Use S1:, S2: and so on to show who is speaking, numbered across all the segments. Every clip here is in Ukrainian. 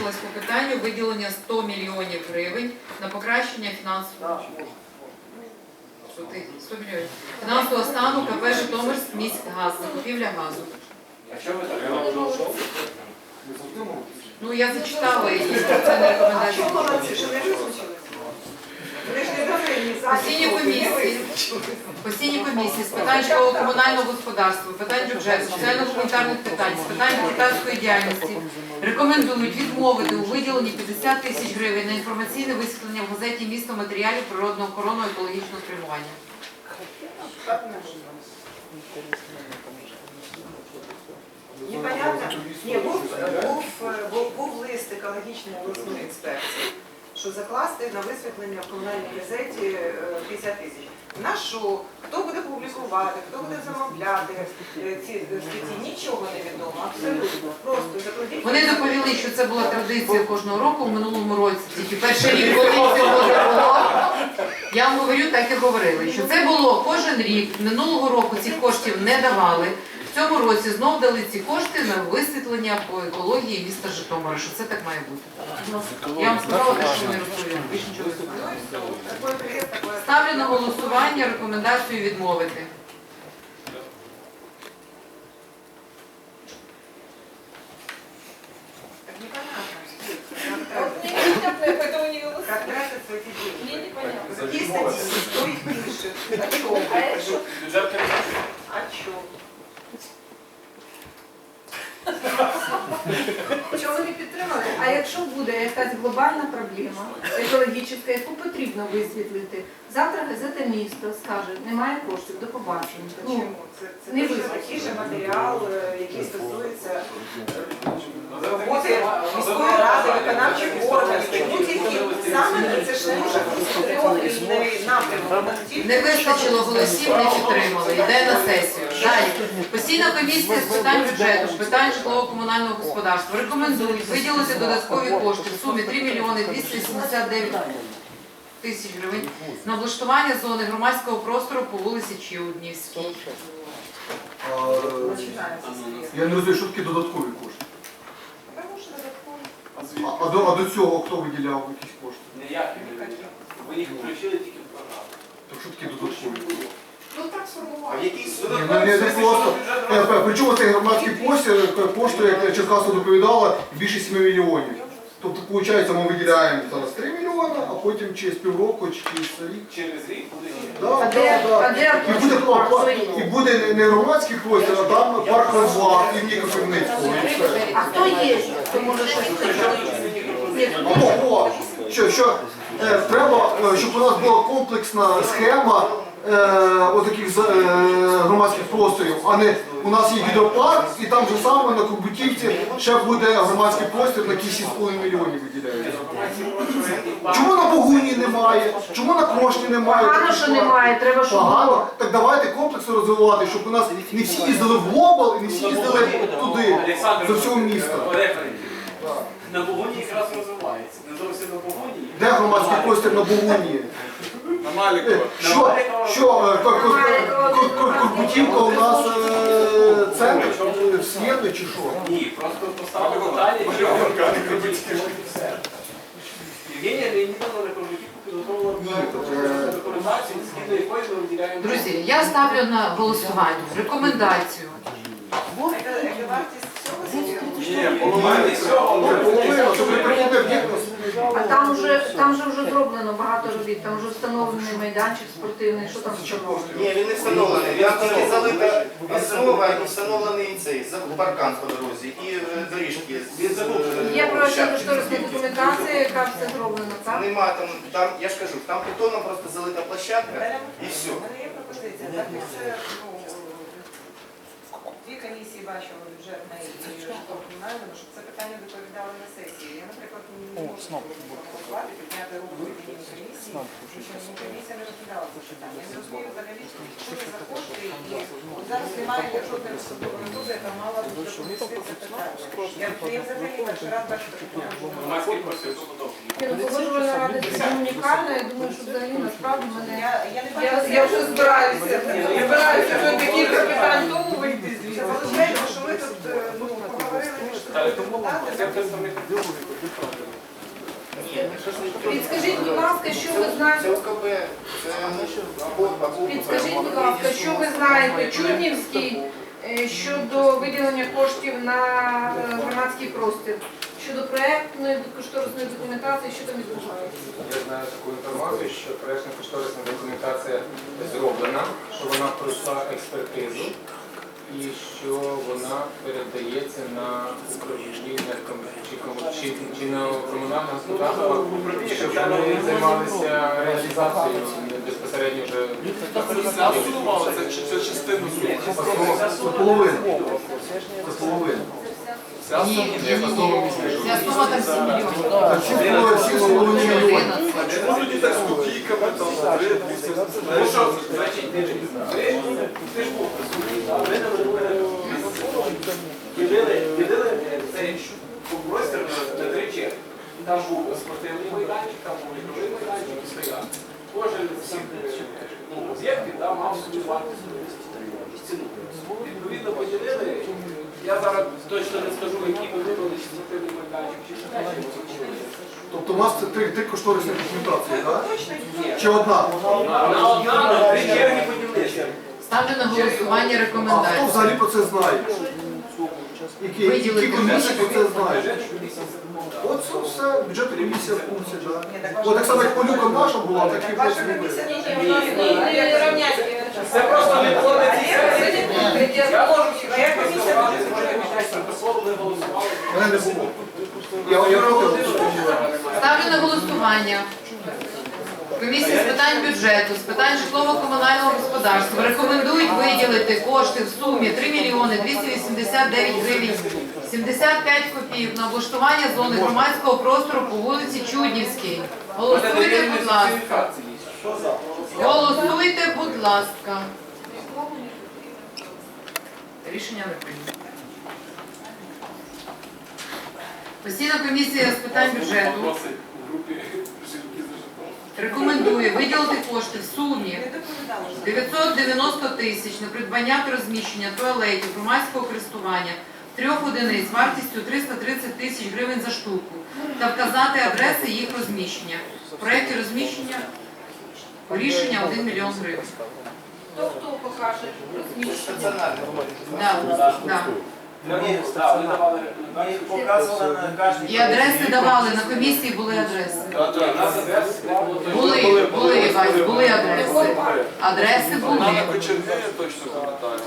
S1: визначилась по питанню виділення 100 мільйонів гривень на покращення фінансового 100 мільйонів. фінансового стану КП Житомирськ міськгаз, закупівля газу.
S2: А що ви так?
S1: Ну я зачитала її, це не
S3: А
S1: рекомендація. Постійні комісії, постійні комісії з питань житлово-комунального господарства, питань бюджету, соціально-гуманітарних питань, з питань депутатської діяльності рекомендують відмовити у виділенні 50 тисяч гривень на інформаційне висвітлення в газеті місто матеріалів природного охорону екологічного спрямування.
S3: Непонятно? Ні, був, був, був, був лист екологічної обласної інспекції, що закласти на висвітлення в комунальній газеті е, 50 тисяч. На що? Хто буде публікувати, хто буде замовляти е, ці статті? Нічого не відомо, абсолютно. Просто закладіть.
S1: Вони доповіли, що це була традиція кожного року в минулому році. Тільки перший рік, коли цього не було. Я вам говорю, так і говорили, що це було кожен рік. Минулого року цих коштів не давали. В цьому році знов дали ці кошти на висвітлення по екології міста Житомира, що це так має бути. Я вам сказала, те, що не розповім. Більше нічого не знаю.
S3: Ну і все. Такой привіт, такое.
S1: Ставлю на голосування рекомендацію відмовити.
S3: Так непонятно.
S4: Вот мне непонятно, поэтому не
S3: Как
S4: голосую.
S3: тратятся эти деньги?
S4: Мне непонятно.
S3: Какие статьи? Кто их пишет? О чем?
S4: А это что?
S2: Бюджет комісії.
S3: О чем?
S5: Що вони підтримали? А якщо буде якась глобальна проблема екологічна, яку потрібно висвітлити, завтра газета місто скаже, немає коштів, до побачення. Ну,
S3: Чому? Це, це
S5: не
S3: дуже такий же матеріал, е, який стосується е, роботи міської ради, виконавчих органів. Тільки саме це ж не може бути напрямок.
S1: Не вистачило голосів, не підтримали. Йде на сесію. Далі. Постійна комісія з питань бюджету, з питань житлово-комунального господарства рекомендують виділити додаткові кошти в сумі 3 мільйони 289 тисяч гривень на облаштування зони громадського простору по вулиці
S3: серйозно.
S6: Я не розумію, що такі додаткові кошти. А, а, до, а до цього хто виділяв якісь кошти?
S2: Ніякі не виділи. Ви їх включили тільки в програму.
S6: Так що такі додаткові?
S3: Ну
S2: А
S6: ну, не, не просто. Е, е, Причому цей громадський простір е, коштує, як Черкасова доповідала, більше 7 мільйонів. Тобто, виходить, ми виділяємо зараз 3 мільйони, а потім через півроку чи через рік.
S2: Через рік буде
S6: Да,
S5: А
S6: да,
S5: де,
S6: да.
S5: а де
S6: І буде,
S5: парк?
S6: пар- і буде не- не громадський простір, а там парк розваг імені Кропивницького. і все.
S5: А хто є? Хто може щось Ні,
S6: Ого, що, що е, треба, е, щоб у нас була комплексна схема е, отаких за- е, громадських просторів, а не у нас є гідропарк і там же саме на Кубутівці ще буде громадський простір на якісь 7,5 мільйонів виділяється. Чому на Богуні немає? Чому на Крошні немає?
S5: Погано, що немає, треба, щоб
S6: Погано. Так давайте комплексно розвивати, щоб у нас не всі їздили в Глобал і не всі їздили туди, до всього міста.
S2: На Богоні якраз розвивається. Не зовсім на Богоні.
S6: Де громадський простір на Богуні?
S2: На Маліку.
S6: Що, що е, Кор- Кор- Корбутівка у нас е, центр в Смірні чи що?
S2: Ні, просто поставили питання, що все. Євгенія Леонідовна на Корбутівку підготовила документацію, згідно якої ми виділяємо.
S1: Друзі, я ставлю на голосування рекомендацію.
S2: Ні, половина всього.
S6: Половина, щоб не приходив вікна.
S5: А там вже там же вже зроблено багато робіт, там вже встановлений майданчик спортивний, що там встановлено.
S7: Ні, він не встановлений. Він тільки залита основа і встановлений цей за- паркан по дорозі і е, доріжки. з- е,
S5: Є проєктна
S7: ща-
S5: кошторисна документація, яка все зроблена, так?
S7: Нема там, там, я ж кажу, там бетоном просто залита площадка і все.
S3: Мене є пропозиція. Так як це ну, дві комісії бачили бюджетна і житлово-комунальна, щоб це питання доповідали на сесії. Я, наприклад, не можу проголосувати, підняти руку від імені комісії, тому що комісія не розглядала це питання. Я не розумію взагалі, що це за кошти, і от зараз немає жодної структурної особи, яка мала б доповісти це питання. Я, я взагалі перший раз бачу таку
S5: Погоджувальна рада дуже унікальна, я думаю, що взагалі насправді мене...
S3: Я
S5: вже збираюся, збираюся вже декілька питань. Тому вийти
S3: Це
S5: звідси.
S3: виходить, що ми тут е, ну, поговорили між собою депутатами.
S5: Підскажіть, будь ласка, що ви знаєте? Підскажіть, будь ласка, що ви знаєте Чуднівський е, щодо виділення коштів на е, громадський простір? Щодо проектної кошторисної документації, що там відбувається?
S8: Я знаю таку інформацію, що проєктна кошторисна документація зроблена, що вона пройшла експертизу і що вона передається на управління чи, чи, на комунальне господарство, щоб вони займалися реалізацією безпосередньо вже
S9: це, частину половину.
S6: Це половина.
S9: Вся сума.
S1: там 7 мільйонів.
S6: Так, всі половина, всі половина мільйонів.
S1: 11.
S9: Не будуть так з копійками, там, три.
S2: Ну що, значить, ви, ти ж був присутній, да? ви нам ділили, ділили цей простір на, на три черги. Там був спортивний майданчик, там був ігровий майданчик і стояв. Кожен з цих ну, об'єктів мав свою вартість ціну. Відповідно поділили. Я зараз точно не скажу, які ми вибрали, чи спортивний майданчик, чи
S6: Тобто у нас це три, три кошторисні документації, так? Чи одна?
S2: На одна, на три черги поділилися.
S1: Ставлю на голосування
S6: А хто
S1: рекомендації.
S6: взагалі про це знає? Які, які
S1: Виділити
S6: комісії про це знають?
S2: Бюджет.
S6: От це все, бюджетна комісія в курсі, так.
S3: Ні, так
S6: От так само, як полюка наша була, так і
S3: Ваша
S6: просто
S3: комісія не
S2: Це просто не було на цій сесії. Я можу
S3: Моя комісія
S2: сказати,
S3: дуже
S2: може, якась протокол не голосували.
S6: Мене не було. Я, я.
S1: Ставлю на голосування. Комісія з питань бюджету, з питань житлово-комунального господарства рекомендують виділити кошти в сумі 3 мільйони 289 гривень 75 копійок на облаштування зони громадського простору по вулиці Чуднівській. Голосуйте, будь ласка. Голосуйте, будь ласка. Рішення не прийнято. Постійна комісія з питань бюджету рекомендує виділити кошти в сумі 990 тисяч на придбання та розміщення туалетів громадського користування трьох одиниць вартістю 330 тисяч гривень за штуку та вказати адреси їх розміщення. В проєкті розміщення рішення 1 мільйон гривень.
S5: Хто хто покаже розміщення?
S1: Да, да.
S2: Для них, так, ви давали рекомендації.
S1: І адреси давали, на комісії були адреси.
S2: Нас адреси
S1: Були, були, Вась, були адреси. Адреси були.
S9: Вона Кочерги, я точно пам'ятаю.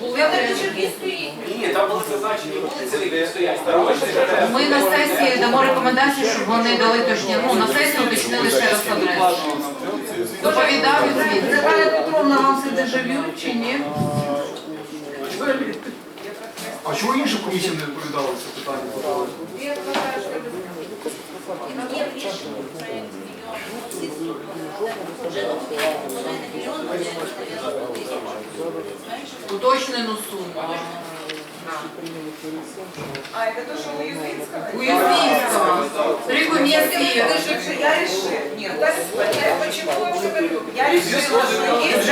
S1: Були адреси.
S2: Ні, там були зазначені вулиці, які стоять. Адреси.
S1: Ми на сесії дамо рекомендації, щоб вони дали точні. Ну, на сесію уточнили ще раз адресу. Доповідав і звідти.
S5: Наталя Петровна, вам це дежавю чи ні?
S6: А комісії не відповідали це питання?
S5: Я вважаю, що ви
S1: Уточнену суму.
S3: А, это то, что у Юзинского?
S1: У Юзинского. Три комісії.
S3: Я решил. Нет, почему я уже говорю? Я решила, что есть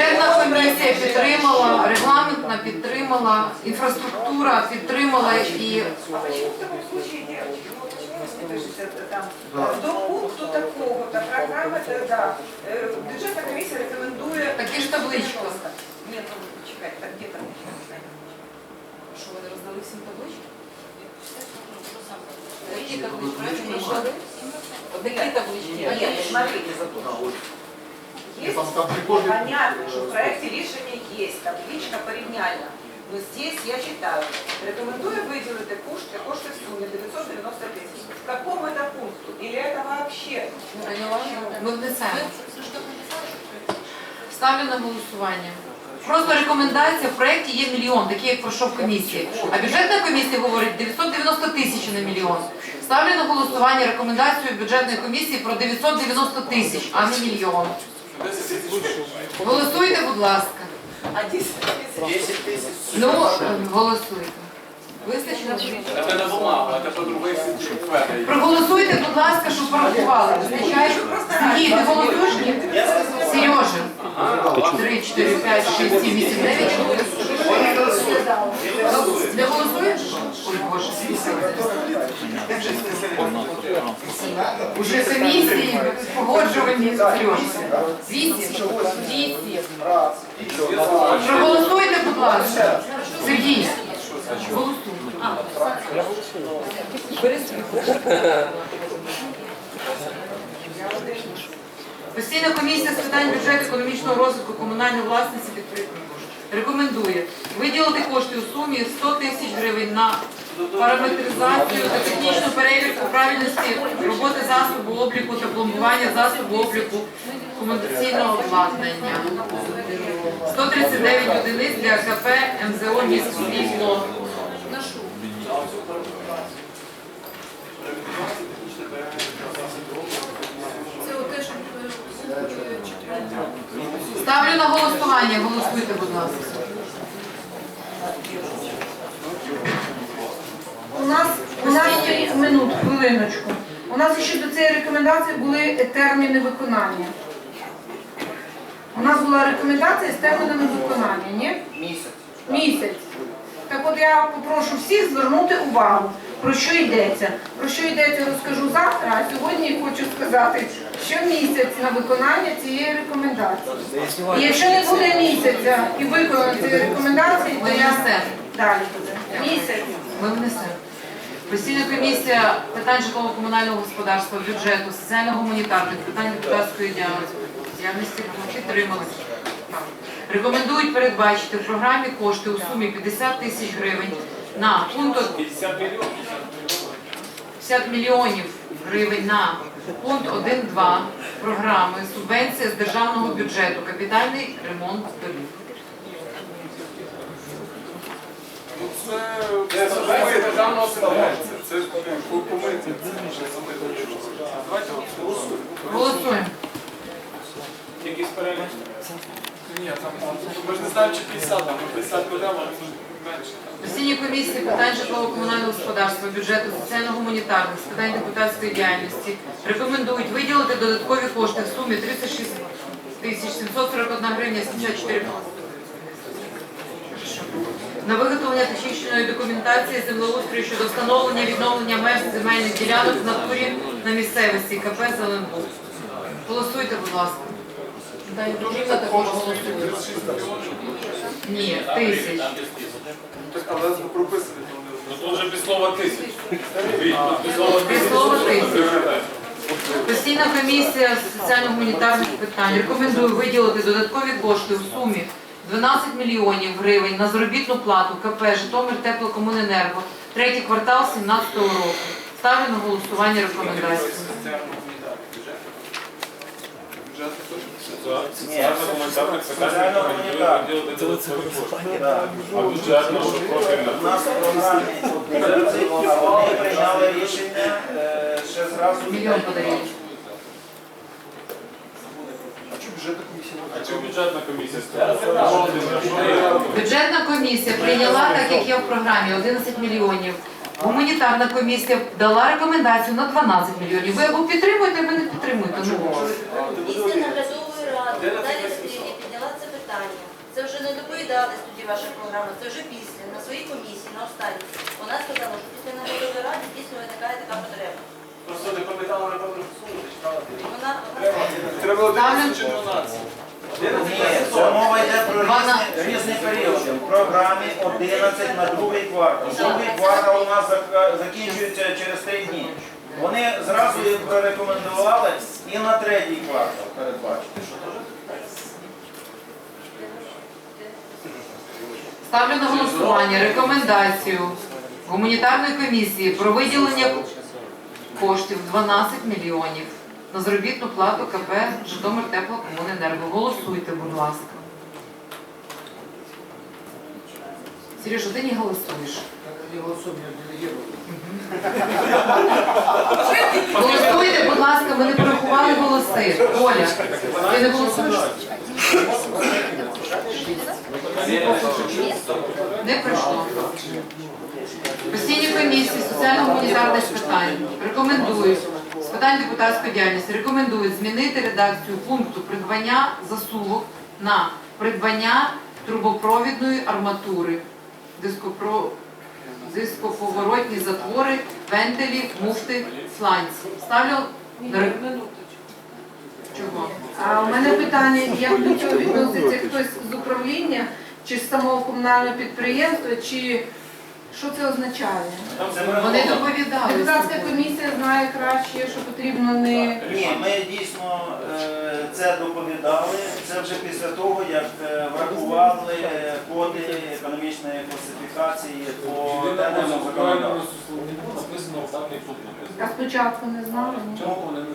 S1: Бюджетна комісія підтримала, регламентна підтримала, інфраструктура підтримала і
S3: А почему в таком случае делать? Ну, почему не пишете это там? До пункту такого-то программа, это, да. Э, Бюджетная комиссия рекомендует...
S1: такі ж таблички.
S3: Нет, ну, чекайте, так где там?
S1: Що вони роздали всім таблички? Які таблички? Однакі таблички.
S3: Нет, смотрите. Есть,
S6: Там, там при кожній
S3: понятно, что в проекте решения есть табличка порівняльна. Но здесь я читаю, рекомендую выделить кошты, кошты в сумме 990 тысяч. В каком это пункту? Или это вообще?
S1: Ми внесемо. Ставлю на голосування. Просто рекомендація в проєкті є мільйон, такий як пройшов комісії. А бюджетна комісія говорить 990 тисяч на мільйон. Ставлю на голосування рекомендацію бюджетної комісії про 990 тисяч, а не мільйон. Голосуйте, будь ласка.
S3: А 10
S7: тисяч.
S1: Ну, голосуйте. Вистачило?
S2: Це не
S1: Проголосуйте, будь ласка, щоб порахували. Визначаєш? Ні, ти голосуєш? Сережа. 3, 4, 5, 6, 7, 8, 9, 4, не голосуєш? Уже комісії погоджувані. Вісім. Вісім. Проголосуйте, будь ласка. Сергій. Голосуйте. Постійна комісія з питань бюджету, економічного розвитку, комунальної власності, відкритої рекомендує виділити кошти у сумі 100 тисяч гривень на параметризацію та технічну перевірку правильності роботи засобу обліку та пломбування засобу обліку комунікаційного обладнання. 139 одиниць для КП МЗО міст Світло.
S5: Це те, що
S1: Ставлю на голосування. Голосуйте, будь ласка.
S5: У нас, у нас минут, хвилиночку. У нас ще до цієї рекомендації були терміни виконання. У нас була рекомендація з термінами виконання, ні?
S7: Місяць.
S5: Місяць. Так от я попрошу всіх звернути увагу, про що йдеться. Про що йдеться, розкажу завтра, а сьогодні хочу сказати, що місяць на виконання цієї рекомендації. І якщо не буде місяця і виконано цієї рекомендації, то
S1: Ми
S5: я
S1: внесемо.
S5: далі буде. Місяць.
S1: Ми внесемо. Постійна комісія питань житлово-комунального господарства, бюджету, соціально-гуманітарних, питань депутатської діяльності, діяльності підтримали. Рекомендують передбачити в програмі кошти у сумі 50 тисяч гривень на пункт
S2: 50 мільйонів
S1: гривень на пункт 1.2 програми субвенція з державного бюджету, капітальний ремонт доріг.
S9: Це
S2: субвенція державного
S9: субвенція. це помити. Давайте. Голосуємо.
S2: Якісь перелік.
S9: Ні, там ми ж не знаємо, чи 50, там 50 мільйонів, а може менше.
S1: Постійні комісії питань житлово-комунального господарства, бюджету, соціально-гуманітарних, з питань депутатської діяльності рекомендують виділити додаткові кошти в сумі 36 тисяч 741 гривня 74 на виготовлення технічної документації землеустрою щодо встановлення відновлення меж земельних ділянок в натурі на місцевості КП Зеленбуд. Голосуйте, будь ласка. Дай Петрівна також голосує.
S9: 36 мільйонів.
S1: Ні, тисяч.
S9: Але.
S2: Ну тут вже без слова тисяч.
S1: Без слова тисяч. Постійна комісія з соціально-гуманітарних питань рекомендує виділити додаткові кошти у сумі 12 мільйонів гривень на заробітну плату КП Житомир Теплокомуненерго, третій квартал 2017 року. Ставлю на голосування рекомендацію.
S7: Ні, гуманітарних.
S1: Мільйон
S9: чи бюджетна комісія?
S1: Бюджетна комісія прийняла, так як є в програмі, 11 мільйонів. Гуманітарна комісія дала рекомендацію на 12 мільйонів. Ви або підтримуєте, або не підтримуєте. Ну,
S10: Після наглядової ради Наталя Сергій підняла це питання. Це вже не доповідалась тоді ваша програма, це вже після, на своїй комісії, на останній. Вона сказала, що після наглядової ради дійсно виникає така потреба.
S2: Просто не пам'ятала, напевно, суму, зачитала.
S10: Вона, вона
S9: Треба
S1: Ставлю.
S9: 11 чи 12?
S7: Ні, це мова йде про різні, різні періоди. В програмі 11 на другий квартал. Другий квартал у нас зак- закінчується через 3 дні. Вони зразу їх прорекомендували і на третій квартал передбачити.
S1: Ставлю на голосування рекомендацію гуманітарної комісії про виділення коштів 12 мільйонів на заробітну плату КП Житомир Теплокомуненерго. Голосуйте, будь ласка. Сережа, ти не голосуєш. Голосуйте, будь ласка, ми не порахували голоси. Оля, ти не голосуєш? Не пройшло. Постійні комісії соціально-гуманітарних питань рекомендують з питань депутатської діяльності рекомендують змінити редакцію пункту придбання засувок на придбання трубопровідної арматури, дископро... дископоворотні затвори вентилі, муфти, сланці. Ставлю на Чого?
S5: А у мене питання, як до цього відноситься хтось з управління чи з самого комунального підприємства, чи що це означає?
S7: Це
S1: Вони доповідали.
S5: Депутатська комісія знає краще, що потрібно не
S7: Ні, ми дійсно е, це доповідали. Це вже після того, як е, врахували е, коди економічної класифікації по денному законодавству.
S8: написано
S5: а спочатку не знали. ні?
S8: Чому вони не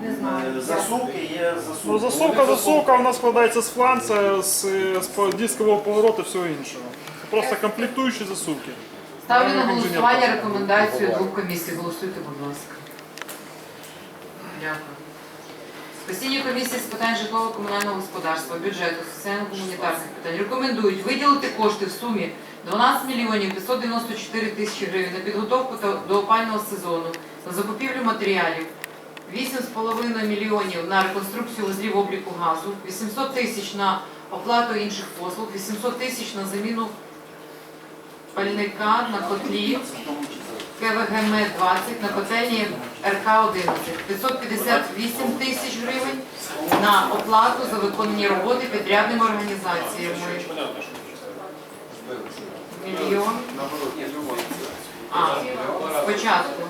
S5: Не знаю.
S7: Е, Засувки є
S11: Ну,
S7: засувки.
S11: засувка, засувка у нас складається з фланця, з, з по- дискового повороту і всього іншого. Це просто комплектуючі засувки.
S1: Ставлю на голосування рекомендацію двох комісій. Голосуйте, будь ласка. Дякую. Постійні комісії з питань житлово-комунального господарства, бюджету, соціально-гуманітарних питань рекомендують виділити кошти в сумі 12 мільйонів 594 тисячі гривень на підготовку та- до опального сезону, на закупівлю матеріалів, 8,5 мільйонів на реконструкцію вузлів обліку газу, 800 тисяч на оплату інших послуг, 800 тисяч на заміну пальника на котлі КВГМ-20 на котельні РК-11, 558 тисяч гривень на оплату за виконані роботи підрядними організаціями. Мільйон. А, спочатку.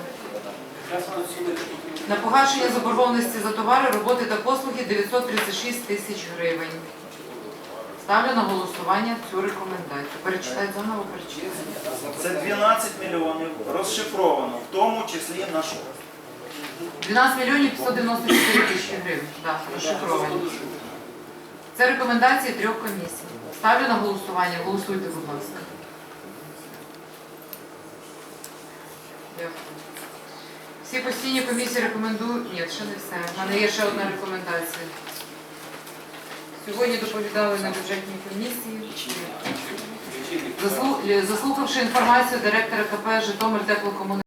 S1: На погашення заборгованості за товари, роботи та послуги 936 тисяч гривень. Ставлю на голосування цю рекомендацію. Перечитайте заново, перечитайте.
S7: Це 12 мільйонів розшифровано, в тому числі на що?
S1: 12 мільйонів 594 тисячі гривень. Так, розшифровані. Це рекомендації трьох комісій. Ставлю на голосування. Голосуйте, будь ласка. Дякую. Всі постійні комісії рекомендують. Ні, ще не все. У мене є ще одна рекомендація. Сьогодні доповідали на бюджетній комісії. Заслухавши інформацію директора КП Житомир теплокомуненерго,